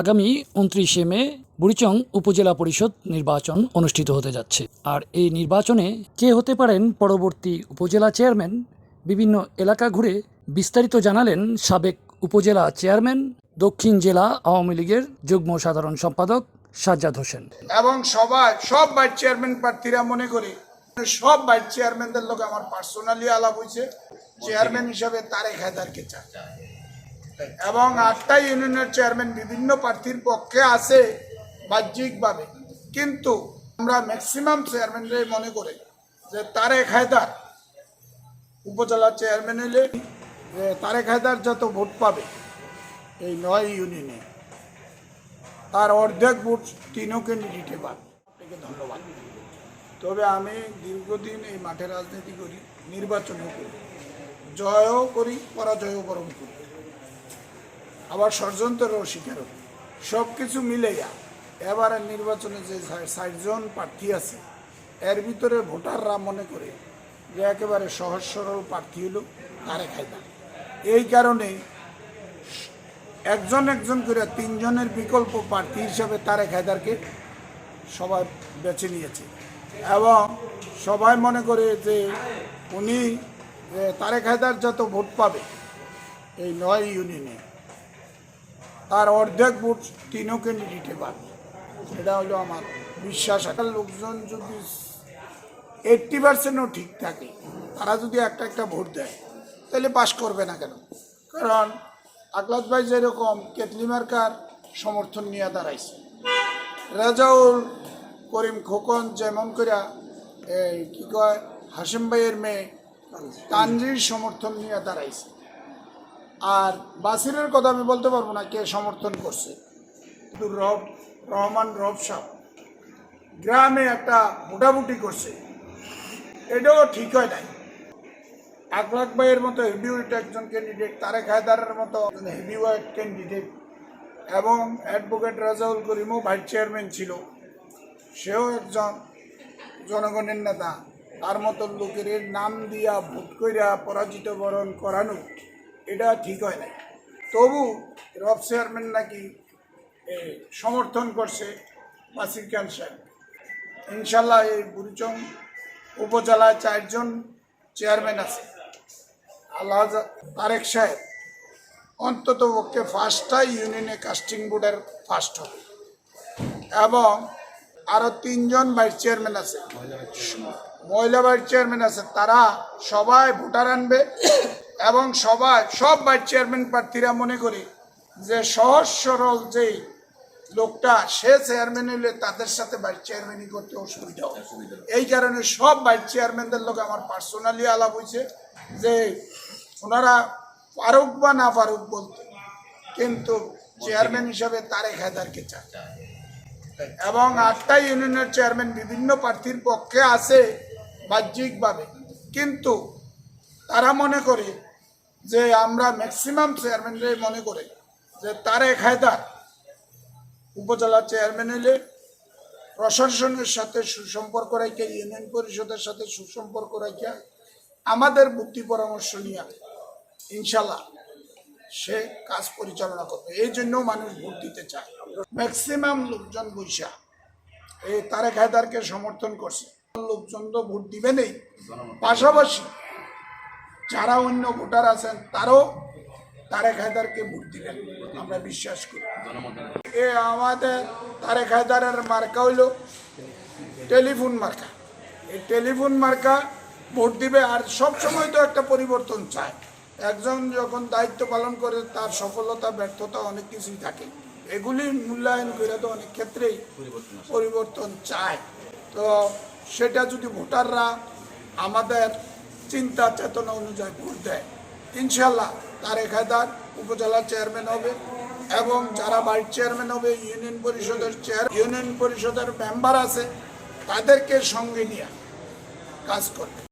আগামী উনত্রিশে মে বুড়িচং উপজেলা পরিষদ নির্বাচন অনুষ্ঠিত হতে যাচ্ছে। আর এই নির্বাচনে কে হতে পারেন পরবর্তী উপজেলা চেয়ারম্যান? বিভিন্ন এলাকা ঘুরে বিস্তারিত জানালেন সাবেক উপজেলা চেয়ারম্যান, দক্ষিণ জেলা আওয়ামী লীগের যুগ্ম সাধারণ সম্পাদক সাজ্জাদ হোসেন। এবং সবাই, সব ভাইস চেয়ারম্যান প্রার্থীরা মনে করি, সব ভাইস চেয়ারম্যানদের লোক আমার পার্সোনালি আলাপ হয়েছে। চেয়ারম্যান হিসাবে তারেক হায়দারকে চায় এবং আটটা ইউনিয়নের চেয়ারম্যান বিভিন্ন প্রার্থীর পক্ষে আছে বাহ্যিকভাবে। কিন্তু আমরা ম্যাক্সিমাম চেয়ারম্যানরাই মনে করে যে তারেক হায়দার উপজেলা চেয়ারম্যান হলে তারেক হায়দার যত ভোট পাবে এই নয় ইউনিয়নে, তার অর্ধেক ভোট তিনও ক্যান্ডিডেটে পাবে। আপনাকে ধন্যবাদ। তবে আমি দীর্ঘদিন এই মাঠে রাজনীতি করি, নির্বাচনও করি, জয়ও করি, পরাজয়ও বরণ করি। আবার ষড়যন্ত্রেরও হই সব কিছু মিলেইয়া এবারের নির্বাচনে যে ষাটজন প্রার্থী আছে, এর ভিতরে ভোটাররা মনে করে যে একেবারে সহজ সরল প্রার্থী হলো তারে খাইদা এই কারণে একজন একজন করে তিনজনের বিকল্প প্রার্থী হিসাবে তারেক হায়দারকে সবাই বেছে নিয়েছে এবং সবাই মনে করে যে উনি তারেক হায়দার যত ভোট পাবে এই নয় ইউনিয়নে তার অর্ধেক ভোট তিনও ক্যান্ডিডেটে পাবে সেটা হলো আমার বিশ্বাস। একটা লোকজন যদি এইট্টি পার্সেন্টও ঠিক থাকে, তারা যদি একটা একটা ভোট দেয়, তাহলে পাশ করবে না কেন? কারণ আকলাদ ভাই যেরকম কেতলি মার্কার সমর্থন নিয়ে দাঁড়াইছে, রাজাউল করিম খোকন যেমন করে এই কি কয় হাসিম ভাইয়ের মেয়ে তানজির সমর্থন নিয়ে দাঁড়াইছে। আর বাসিরের কথা আমি বলতে পারব না কে সমর্থন করছে। কিন্তু রব, রহমান রব সাহ গ্রামে একটা মোটামুটি করছে। এটাও ঠিক হয় নাই। আকলাক ভাইয়ের মতো হেভিওয়েট একজন ক্যান্ডিডেট তারেক হায়দারের মতো হেভিওয়েট ক্যান্ডিডেট এবং অ্যাডভোকেট রাজাউল করিমও ভাইস চেয়ারম্যান ছিল। সেও একজন জনগণের নেতা। তার মতো লোকের নাম দিয়া ভোট কইরা পরাজিত বরণ করানো এটা ঠিক হয় নাই। তবু রব চেয়ারম্যান নাকি সমর্থন করছে মাসির খান সাহেব। ইনশাল্লাহ এই বুড়িচং উপজেলায় চারজন চেয়ারম্যান আছে। আল্লাহ তারেক সাহেব, অন্তত পক্ষে ফার্স্টটা ইউনিয়নে কাস্টিং বোর্ডের ফার্স্ট হবে। এবং আরও তিনজন ভাইস চেয়ারম্যান আছে। মহিলা ভাইস চেয়ারম্যান আছে। তারা সবাই ভোটার আনবে। এবং সবাই সব ভাইস চেয়ারম্যান প্রার্থীরা মনে করি যে সহজ সরল যেই লোকটা সে চেয়ারম্যান হলে তাদের সাথে ভাইস চেয়ারম্যানই করতে অসুবিধা হবে। এই কারণে সব ভাইস চেয়ারম্যানদের লোক আমার পার্সোনালি আলাপ হয়েছে যে ওনারা পারুক বা না পারুক বলতে কিন্তু চেয়ারম্যান হিসাবে তারেক হায়দারকে চায়। এবং আটটা ইউনিয়নের চেয়ারম্যান বিভিন্ন প্রার্থীর পক্ষে আছে বাহ্যিকভাবে কিন্তু তারা মনে করে যে আমরা ম্যাক্সিমাম চেয়ারম্যানরাই মনে করে যে তারেক হায়দার উপজেলা চেয়ারম্যান হলে প্রশাসনের সাথে সুসম্পর্ক রেখে ইউনিয়ন পরিষদের সাথে সুসম্পর্ক রেখে আমাদের বুদ্ধি পরামর্শ নিয়ে ইনশাল্লাহ সে কাজ পরিচালনা করবে। এই জন্য মানুষ ভোট দিতে চায়। ম্যাক্সিমাম লোকজন বৈশা এই তারেক হায়দারকে সমর্থন করছে। লোকজন তো ভোট দিবে নেই। পাশাপাশি যারা অন্য ভোটার আছেন, তারাও তারেক হায়দারকে ভোট দিবেন। আমরা বিশ্বাস করি। এ আমাদের তারেক হায়দারের মার্কা হইল টেলিফোন মার্কা। এই টেলিফোন মার্কা ভোট দিবে আর সব সময় তো একটা পরিবর্তন চায়। একজন যখন দায়িত্ব পালন করে, তার সফলতা, ব্যর্থতা অনেক কিছুই থাকে। এগুলি মূল্যায়ন করে তো অনেক ক্ষেত্রেই পরিবর্তন চায়। তো সেটা যদি ভোটাররা আমাদের চিন্তা চেতনা অনুযায়ী ভোট দেয়। ইনশাল্লাহ তারেক হায়দার উপজেলা চেয়ারম্যান হবে এবং যারা ভাইস চেয়ারম্যান হবে, ইউনিয়ন পরিষদের চেয়ার, ইউনিয়ন পরিষদের মেম্বার আছে, তাদেরকে সঙ্গে নিয়ে কাজ করবে।